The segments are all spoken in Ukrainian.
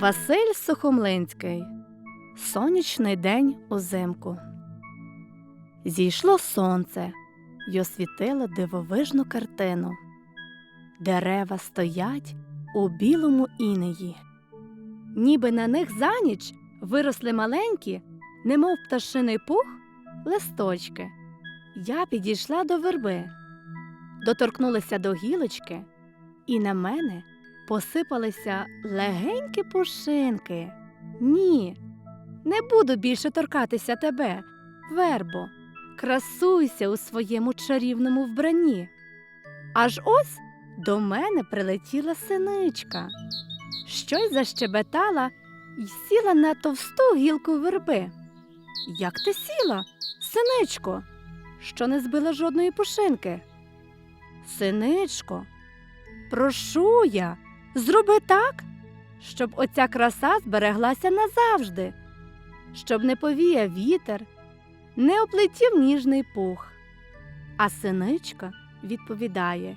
Василь Сухомлинський. Сонячний день узимку. Зійшло сонце й освітило дивовижну картину. Дерева стоять у білому інеї. Ніби на них за ніч виросли маленькі, немов пташиний пух, листочки. Я підійшла до верби, доторкнулася до гілочки, і на мене посипалися легенькі пушинки. Ні, не буду більше торкатися тебе, вербо, красуйся у своєму чарівному вбранні. Аж ось до мене прилетіла синичка, щось защебетала і сіла на товсту гілку верби. Як ти сіла, синичко, що не збила жодної пушинки? Синичко, прошу я, зроби так, щоб оця краса збереглася назавжди, щоб не повіяв вітер, не оплетів ніжний пух. А синичка відповідає: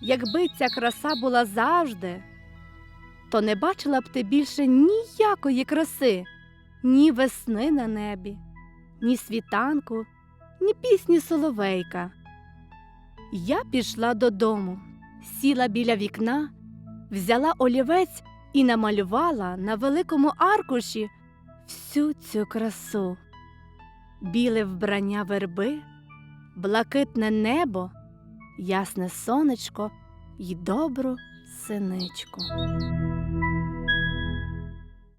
якби ця краса була завжди, то не бачила б ти більше ніякої краси, ні весни на небі, ні світанку, ні пісні соловейка. Я пішла додому, сіла біля вікна, взяла олівець і намалювала на великому аркуші всю цю красу. Біле вбрання верби, блакитне небо, ясне сонечко й добру синичку.